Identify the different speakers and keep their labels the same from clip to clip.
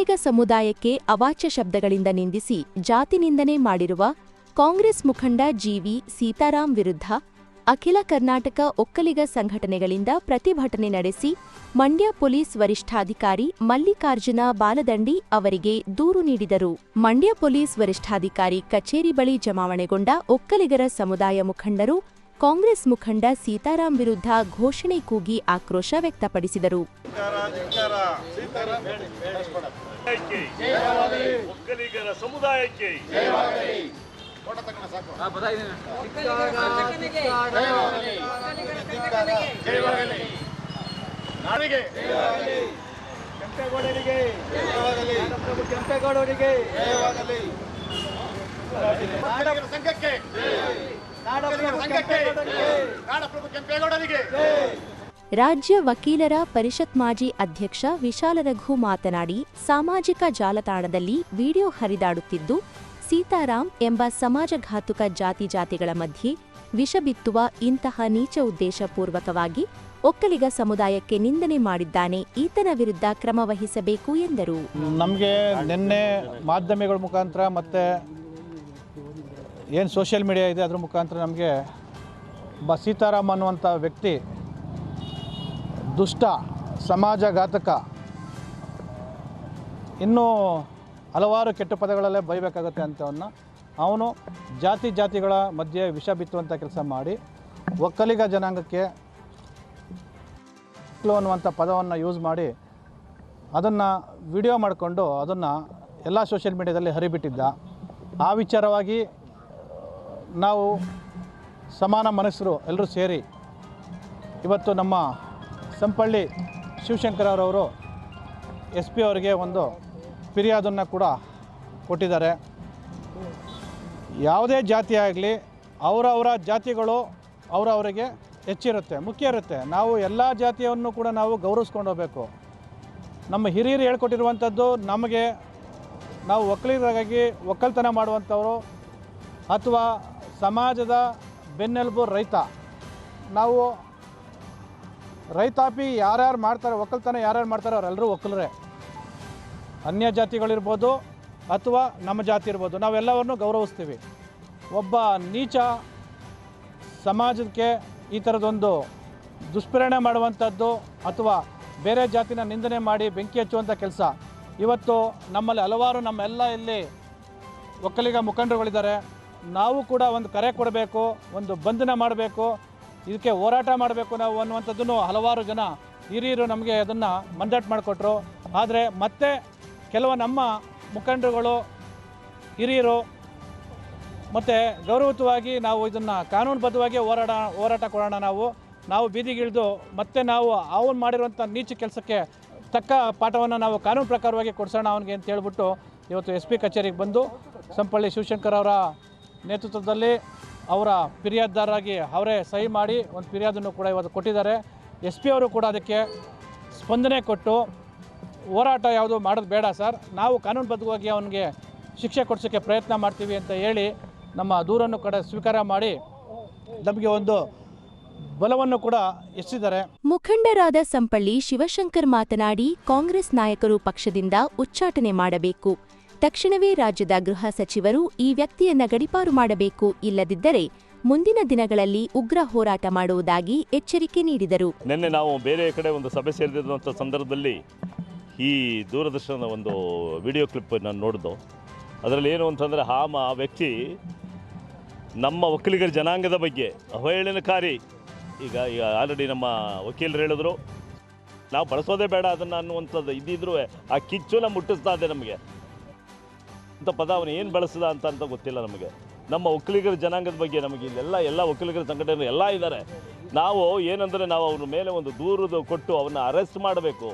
Speaker 1: ಒಕ್ಕಲಿಗ ಸಮುದಾಯಕ್ಕೆ ಅವಾಚ್ಯ ಶಬ್ದಗಳಿಂದ ನಿಂದಿಸಿ ಜಾತಿ ನಿಂದನೆ ಮಾಡಿರುವ ಕಾಂಗ್ರೆಸ್ ಮುಖಂಡ ಜಿವಿ ಸೀತಾರಾಂ ವಿರುದ್ಧ ಅಖಿಲ ಕರ್ನಾಟಕ ಒಕ್ಕಲಿಗ ಸಂಘಟನೆಗಳಿಂದ ಪ್ರತಿಭಟನೆ ನಡೆಸಿ ಮಂಡ್ಯ ಪೊಲೀಸ್ ವರಿಷ್ಠಾಧಿಕಾರಿ ಮಲ್ಲಿಕಾರ್ಜುನ ಬಾಲದಂಡಿ ಅವರಿಗೆ ದೂರು ನೀಡಿದರು. ಮಂಡ್ಯ ಪೊಲೀಸ್ ವರಿಷ್ಠಾಧಿಕಾರಿ ಕಚೇರಿ ಬಳಿ ಜಮಾವಣೆಗೊಂಡ ಒಕ್ಕಲಿಗರ ಸಮುದಾಯ ಮುಖಂಡರು ಕಾಂಗ್ರೆಸ್ ಮುಖಂಡ ಸೀತಾರಾಂ ವಿರುದ್ಧ ಘೋಷಣೆ ಕೂಗಿ ಆಕ್ರೋಶ ವ್ಯಕ್ತಪಡಿಸಿದರು
Speaker 2: ಸಮುದಾಯಕ್ಕೆ
Speaker 3: ಕೆಂಪೇಗೌಡರಿಗೆ ಸಂಘಕ್ಕೆ ನಾಡಪ್ರಭು ಕೆಂಪೇಗೌಡರಿಗೆ. ನಾಡಪ್ರಭು
Speaker 1: ರಾಜ್ಯ ವಕೀಲರ ಪರಿಷತ್ ಮಾಜಿ ಅಧ್ಯಕ್ಷ ವಿಶಾಲರಘು ಮಾತನಾಡಿ ಸಾಮಾಜಿಕ ಜಾಲತಾಣದಲ್ಲಿ ವಿಡಿಯೋ ಹರಿದಾಡುತ್ತಿದ್ದು ಸೀತಾರಾಮ್ ಎಂಬ ಸಮಾಜಘಾತುಕ ಜಾತಿ ಜಾತಿಗಳ ಮಧ್ಯೆ ವಿಷ ಬಿತ್ತುವ ಇಂತಹ ನೀಚ ಉದ್ದೇಶಪೂರ್ವಕವಾಗಿ ಒಕ್ಕಲಿಗ ಸಮುದಾಯಕ್ಕೆ ನಿಂದನೆ ಮಾಡಿದ್ದಾನೆ ಈತನ ವಿರುದ್ಧ ಕ್ರಮ ವಹಿಸಬೇಕು ಎಂದರು.
Speaker 4: ನಮಗೆ ನಿನ್ನೆ ಮಾಧ್ಯಮಗಳ ಮುಖಾಂತರ ಮತ್ತು ಏನು ಸೋಷಿಯಲ್ ಮೀಡಿಯಾ ಇದೆ ಅದ್ರ ಮುಖಾಂತರ ನಮಗೆ ಬ ಸೀತಾರಾಮ್ ಅನ್ನುವಂಥ ವ್ಯಕ್ತಿ, ದುಷ್ಟ ಸಮಾಜಘಾತಕ ಇನ್ನೂ ಹಲವಾರು ಕೆಟ್ಟ ಪದಗಳಲ್ಲೇ ಬೈಬೇಕಾಗುತ್ತೆ ಅಂತವನ್ನ ಅವನು ಜಾತಿ ಜಾತಿಗಳ ಮಧ್ಯೆ ವಿಷ ಬಿತ್ತುವಂಥ ಕೆಲಸ ಮಾಡಿ ಒಕ್ಕಲಿಗ ಜನಾಂಗಕ್ಕೆ ಅನ್ನುವಂಥ ಪದವನ್ನು ಯೂಸ್ ಮಾಡಿ ಅದನ್ನು ವಿಡಿಯೋ ಮಾಡಿಕೊಂಡು ಅದನ್ನು ಎಲ್ಲ ಸೋಷಿಯಲ್ ಮೀಡಿಯಾದಲ್ಲಿ ಹರಿಬಿಟ್ಟಿದ್ದ. ಆ ವಿಚಾರವಾಗಿ ನಾವು ಸಮಾನ ಮನಸ್ಸರು ಎಲ್ಲರೂ ಸೇರಿ ಇವತ್ತು ನಮ್ಮ ಸಂಪಳ್ಳಿ ಶಿವಶಂಕರವರವರು ಎಸ್ ಪಿ ಅವರಿಗೆ ಒಂದು ಫಿರ್ಯಾದನ್ನು ಕೂಡ ಕೊಟ್ಟಿದ್ದಾರೆ. ಯಾವುದೇ ಜಾತಿ ಆಗಲಿ ಅವರವರ ಜಾತಿಗಳು ಅವರವರಿಗೆ ಹೆಚ್ಚಿರುತ್ತೆ ಮುಖ್ಯ ಇರುತ್ತೆ. ನಾವು ಎಲ್ಲ ಜಾತಿಯನ್ನು ಕೂಡ ನಾವು ಗೌರವಿಸ್ಕೊಂಡು ಹೋಗಬೇಕು. ನಮ್ಮ ಹಿರಿಯರು ಹೇಳ್ಕೊಟ್ಟಿರುವಂಥದ್ದು ನಮಗೆ ನಾವು ಒಕ್ಕಲಿಗರಾಗಿ ಒಕ್ಕಲ್ತನ ಮಾಡುವಂಥವರು ಅಥವಾ ಸಮಾಜದ ಬೆನ್ನೆಲುಬು ರೈತ. ನಾವು ರೈತಾಪಿ ಯಾರ್ಯಾರು ಮಾಡ್ತಾರೆ, ಒಕ್ಕಲ್ತನ ಯಾರ್ಯಾರು ಮಾಡ್ತಾರೆ ಅವರೆಲ್ಲರೂ ಒಕ್ಕಲರೇ. ಅನ್ಯ ಜಾತಿಗಳಿರ್ಬೋದು ಅಥವಾ ನಮ್ಮ ಜಾತಿ ಇರ್ಬೋದು, ನಾವೆಲ್ಲವನ್ನೂ ಗೌರವಿಸ್ತೀವಿ. ಒಬ್ಬ ನೀಚ ಸಮಾಜಕ್ಕೆ ಈ ಥರದೊಂದು ದುಷ್ಪ್ರೇರಣೆ ಮಾಡುವಂಥದ್ದು ಅಥವಾ ಬೇರೆ ಜಾತಿನ ನಿಂದನೆ ಮಾಡಿ ಬೆಂಕಿ ಹಚ್ಚುವಂಥ ಕೆಲಸ. ಇವತ್ತು ನಮ್ಮಲ್ಲಿ ಹಲವಾರು ನಮ್ಮೆಲ್ಲ ಇಲ್ಲಿ ಒಕ್ಕಲಿಗ ಮುಖಂಡರುಗಳಿದ್ದಾರೆ. ನಾವು ಕೂಡ ಒಂದು ಕರೆ ಕೊಡಬೇಕು, ಒಂದು ಬಂಧನ ಮಾಡಬೇಕು, ಇದಕ್ಕೆ ಹೋರಾಟ ಮಾಡಬೇಕು ನಾವು ಅನ್ನುವಂಥದ್ದನ್ನು ಹಲವಾರು ಜನ ಹಿರಿಯರು ನಮಗೆ ಅದನ್ನು ಮಂದಾಟ ಮಾಡಿಕೊಟ್ರು. ಆದರೆ ಮತ್ತೆ ಕೆಲವು ನಮ್ಮ ಮುಖಂಡರುಗಳು, ಹಿರಿಯರು ಮತ್ತು ಗೌರವಯುತವಾಗಿ ನಾವು ಇದನ್ನು ಕಾನೂನುಬದ್ಧವಾಗಿ ಹೋರಾಟ ಹೋರಾಟ ಕೊಡೋಣ ನಾವು. ನಾವು ಬೀದಿಗಿಳಿದು ಮತ್ತೆ ನಾವು ಅವನು ಮಾಡಿರುವಂಥ ನೀಚ ಕೆಲಸಕ್ಕೆ ತಕ್ಕ ಪಾಠವನ್ನು ನಾವು ಕಾನೂನು ಪ್ರಕಾರವಾಗಿ ಕೊಡಿಸೋಣ ಅವನಿಗೆ ಅಂತ ಹೇಳ್ಬಿಟ್ಟು ಇವತ್ತು ಎಸ್ ಪಿ ಕಚೇರಿಗೆ ಬಂದು ಸಂಪಳ್ಳಿ ಶಿವಶಂಕರ್ ಅವರ ನೇತೃತ್ವದಲ್ಲಿ ಅವರ ಫಿರ್ಯಾದಿದಾರರಾಗಿ ಅವರೇ ಸಹಿ ಮಾಡಿ ಒಂದು ಫಿರ್ಯಾದನ್ನು ಕೂಡ ಇವತ್ತು ಕೊಟ್ಟಿದ್ದಾರೆ. ಎಸ್ ಪಿ ಅವರು ಕೂಡ ಅದಕ್ಕೆ ಸ್ಪಂದನೆ ಕೊಟ್ಟು ಹೋರಾಟ ಯಾವುದು ಮಾಡೋದು ಬೇಡ ಸರ್. ನಾವು ಕಾನೂನುಬದ್ಧವಾಗಿ ಅವನಿಗೆ ಶಿಕ್ಷೆ ಕೊಡಿಸೋಕ್ಕೆ ಪ್ರಯತ್ನ ಮಾಡ್ತೀವಿ ಅಂತ ಹೇಳಿ ನಮ್ಮ ದೂರನ್ನು ಕೂಡ ಸ್ವೀಕಾರ ಮಾಡಿ ನಮಗೆ ಒಂದು ಬಲವನ್ನು ಕೂಡ ಎಷ್ಟಿದ್ದಾರೆ
Speaker 1: ಮುಖಂಡರಾದ ಸಂಪಳ್ಳಿ ಶಿವಶಂಕರ್ ಮಾತನಾಡಿ ಕಾಂಗ್ರೆಸ್ ನಾಯಕರು ಪಕ್ಷದಿಂದ ಉಚ್ಚಾಟನೆ ಮಾಡಬೇಕು. ತಕ್ಷಣವೇ ರಾಜ್ಯದ ಗೃಹ ಸಚಿವರು ಈ ವ್ಯಕ್ತಿಯನ್ನ ಗಡಿಪಾರು ಮಾಡಬೇಕು ಇಲ್ಲದಿದ್ದರೆ ಮುಂದಿನ ದಿನಗಳಲ್ಲಿ ಉಗ್ರ ಹೋರಾಟ ಮಾಡುವುದಾಗಿ ಎಚ್ಚರಿಕೆ ನೀಡಿದರು.
Speaker 2: ನಿನ್ನೆ ನಾವು ಬೇರೆ ಕಡೆ ಒಂದು ಸಭೆ ಸೇರಿದಂಥ ಸಂದರ್ಭದಲ್ಲಿ ಈ ದೂರದರ್ಶನದ ಒಂದು ವಿಡಿಯೋ ಕ್ಲಿಪ್ ನಾನು ನೋಡಿದ್ದು. ಅದರಲ್ಲಿ ಏನು ಅಂತಂದ್ರೆ ಆ ವ್ಯಕ್ತಿ ನಮ್ಮ ಒಕ್ಕಲಿಗರ ಜನಾಂಗದ ಬಗ್ಗೆ ಅವಹೇಳನಕಾರಿ. ಈಗ ಈಗ ಆಲ್ರೆಡಿ ನಮ್ಮ ವಕೀಲರು ಹೇಳಿದ್ರು. ನಾವು ಬಳಸೋದೇ ಬೇಡ ಅದನ್ನು ಅನ್ನುವಂಥದ್ದು ಇದ್ದಿದ್ರು ಆ ಕಿಚ್ಚು ನಮ್ಮ ಮುಟ್ಟಿಸ್ತಾ ಇದೆ ನಮಗೆ. ಅಂತ ಪದ ಅವನು ಏನು ಬಳಸಿದ ಅಂತ ಅಂತ ಗೊತ್ತಿಲ್ಲ ನಮಗೆ. ನಮ್ಮ ಒಕ್ಕಲಿಗರ ಜನಾಂಗದ ಬಗ್ಗೆ ನಮಗೆ ಇಲ್ಲೆಲ್ಲ ಎಲ್ಲ ಒಕ್ಕಲಿಗರ ಸಂಘಟನೆ ಎಲ್ಲ ಇದ್ದಾರೆ. ನಾವು ಏನಂದರೆ ನಾವು ಅವ್ರ ಮೇಲೆ ಒಂದು ದೂರದ ಕೊಟ್ಟು ಅವನ್ನ ಅರೆಸ್ಟ್ ಮಾಡಬೇಕು.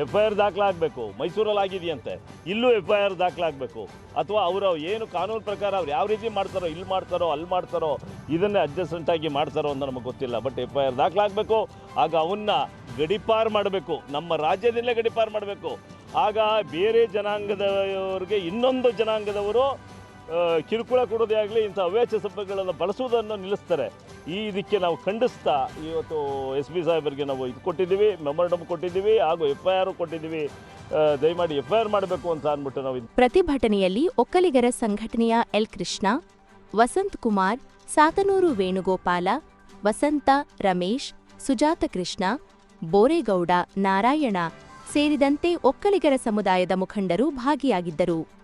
Speaker 2: ಎಫ್ ಐ ಆರ್ ದಾಖಲಾಗಬೇಕು ಮೈಸೂರಲ್ಲಿ ಆಗಿದೆಯಂತೆ. ಇಲ್ಲೂ ಎಫ್ ಐ ಆರ್ ದಾಖಲಾಗಬೇಕು ಅಥವಾ ಅವರು ಏನು ಕಾನೂನು ಪ್ರಕಾರ ಅವ್ರು ಯಾವ ರೀತಿ ಮಾಡ್ತಾರೋ, ಇಲ್ಲಿ ಮಾಡ್ತಾರೋ, ಅಲ್ಲಿ ಮಾಡ್ತಾರೋ, ಇದನ್ನೇ ಅಡ್ಜಸ್ಟ್ಮೆಂಟಾಗಿ ಮಾಡ್ತಾರೋ ಅಂತ ನಮಗೆ ಗೊತ್ತಿಲ್ಲ. ಬಟ್ ಎಫ್ ಐ ಆರ್ ದಾಖಲಾಗಬೇಕು ಆಗ ಅವನ್ನ ಗಡಿಪಾರು ಮಾಡಬೇಕು. ನಮ್ಮ ರಾಜ್ಯದಲ್ಲೇ ಗಡಿಪಾರು ಮಾಡಬೇಕು. ಆಗ ಬೇರೆ ಜನಾಂಗದವರಿಗೆ ಇನ್ನೊಂದು ಜನಾಂಗದವರು ಕಿರುಕುಳ ಕೊಡೋದೇ ಆಗಲಿ ಇಂಥ ಅವ್ಯಾಚ ಸಭೆಗಳನ್ನು ಬಳಸುವುದನ್ನು ನಿಲ್ಲಿಸ್ತಾರೆ. ಈ ಇದಕ್ಕೆ ನಾವು ಖಂಡಿಸ್ತಾ ಇವತ್ತು ಎಸ್ ಪಿ ಸಾಹೇಬರಿಗೆ ನಾವು ಇದು ಕೊಟ್ಟಿದ್ದೀವಿ, ಮೆಮೊರಂಡಮ್ ಕೊಟ್ಟಿದ್ದೀವಿ, ಹಾಗೂ ಎಫ್ ಐ ಆರ್ ಕೊಟ್ಟಿದ್ದೀವಿ. ದಯಮಾಡಿ ಎಫ್ ಐ ಮಾಡಬೇಕು ಅಂತ ಅಂದ್ಬಿಟ್ಟು ನಾವು
Speaker 1: ಪ್ರತಿಭಟನೆಯಲ್ಲಿ ಒಕ್ಕಲಿಗರ ಸಂಘಟನೆಯ ಎಲ್ ಕೃಷ್ಣ, ವಸಂತ್ ಕುಮಾರ್, ಸಾತನೂರು ವೇಣುಗೋಪಾಲ, ವಸಂತ ರಮೇಶ್, ಸುಜಾತ ಕೃಷ್ಣ, ಬೋರೇಗೌಡ ನಾರಾಯಣ ಸೇರಿದಂತೆ ಒಕ್ಕಲಿಗರ ಸಮುದಾಯದ ಮುಖಂಡರು ಭಾಗಿಯಾಗಿದ್ದರು.